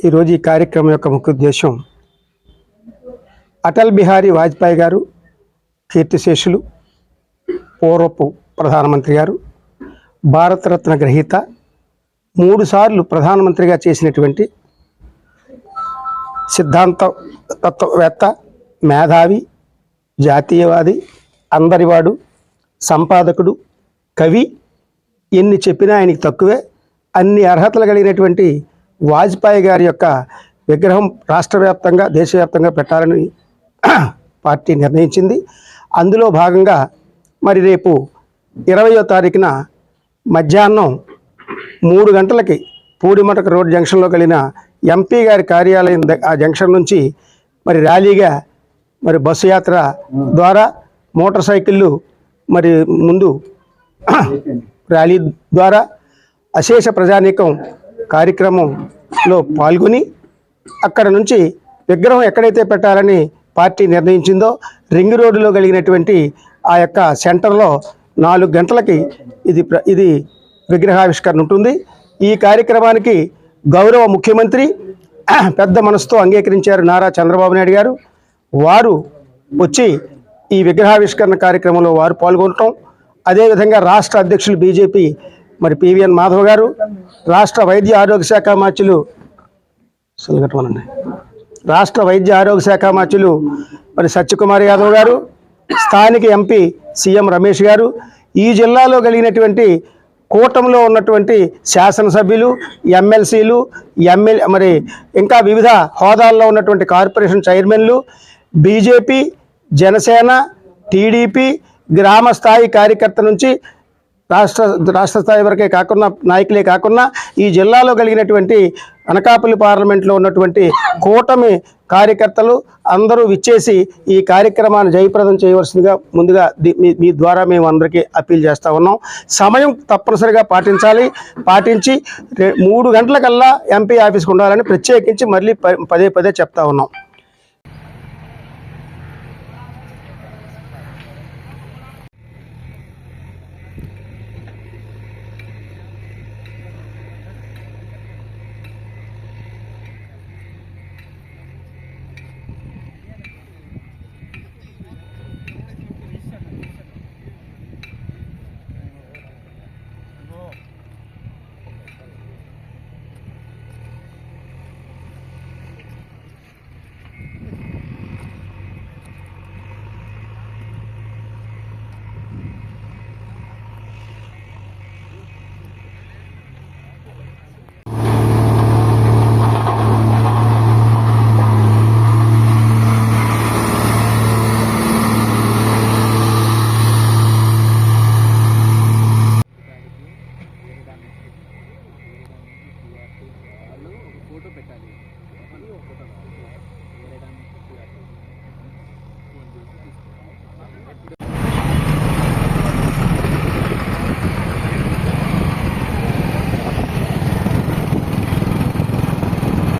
ఈరోజు ఈ కార్యక్రమం యొక్క ముఖ్య ఉద్దేశం అటల్ బిహారీ వాజ్పేయి గారు కీర్తిశేషులు పూర్వపు ప్రధానమంత్రి గారు భారతరత్న గ్రహీత మూడుసార్లు ప్రధానమంత్రిగా చేసినటువంటి సిద్ధాంత తత్వవేత్త మేధావి జాతీయవాది అందరివాడు సంపాదకుడు కవి ఎన్ని చెప్పినా ఆయనకి తక్కువే అన్ని అర్హతలు కలిగినటువంటి వాజ్పేయి గారి యొక్క విగ్రహం రాష్ట్ర వ్యాప్తంగా దేశవ్యాప్తంగా పెట్టాలని పార్టీ నిర్ణయించింది. అందులో భాగంగా మరి రేపు ఇరవయో తారీఖున మధ్యాహ్నం మూడు గంటలకి పూడిమటక రోడ్ జంక్షన్లో కలిగిన ఎంపీ గారి కార్యాలయం ఆ జంక్షన్ నుంచి మరి ర్యాలీగా మరి బస్సు యాత్ర ద్వారా మోటార్ సైకిళ్ళు మరి ముందు ర్యాలీ ద్వారా అశేష ప్రజానీకం కార్యక్రమంలో పాల్గొని అక్కడ నుంచి విగ్రహం ఎక్కడైతే పెట్టాలని పార్టీ నిర్ణయించిందో రింగ్ రోడ్డులో కలిగినటువంటి ఆ యొక్క సెంటర్లో నాలుగు గంటలకి ఇది ప్ర- ఇది విగ్రహావిష్కరణ ఉంటుంది. ఈ కార్యక్రమానికి గౌరవ ముఖ్యమంత్రి పెద్ద మనసుతో అంగీకరించారు నారా చంద్రబాబు నాయుడు గారు. వారు వచ్చి ఈ విగ్రహావిష్కరణ కార్యక్రమంలో వారు పాల్గొనటం. అదేవిధంగా రాష్ట్ర అధ్యక్షులు బీజేపీ మరి పివిఎన్ మాధవ్ గారు రాష్ట్ర వైద్య ఆరోగ్య శాఖ మార్చులు సులగటమనండి రాష్ట్ర వైద్య ఆరోగ్య శాఖ మార్చులు మరి సత్యకుమార్ యాదవ్ గారు స్థానిక ఎంపీ సీఎం రమేష్ గారు ఈ జిల్లాలో కలిగినటువంటి కూటమిలో ఉన్నటువంటి శాసనసభ్యులు ఎమ్మెల్సీలు ఎమ్మెల్ మరి ఇంకా వివిధ హోదాల్లో ఉన్నటువంటి కార్పొరేషన్ చైర్మన్లు బీజేపీ జనసేన టీడీపీ గ్రామ స్థాయి కార్యకర్త నుంచి రాష్ట్ర రాష్ట్ర స్థాయి వరకే కాకుండా నాయకులే కాకుండా ఈ జిల్లాలో కలిగినటువంటి అనకాపల్లి పార్లమెంట్లో ఉన్నటువంటి కూటమి కార్యకర్తలు అందరూ విచ్చేసి ఈ కార్యక్రమాన్ని జయప్రదం చేయవలసిందిగా ముందుగా మీ మీ ద్వారా మేము అందరికీ అప్పీల్ చేస్తూ ఉన్నాం. సమయం తప్పనిసరిగా పాటించాలి. పాటించి మూడు మూడు గంటలకల్లా ఎంపీ ఆఫీస్కి ఉండాలని ప్రత్యేకించి మళ్ళీ ప- పదే పదే చెప్తా ఉన్నాం.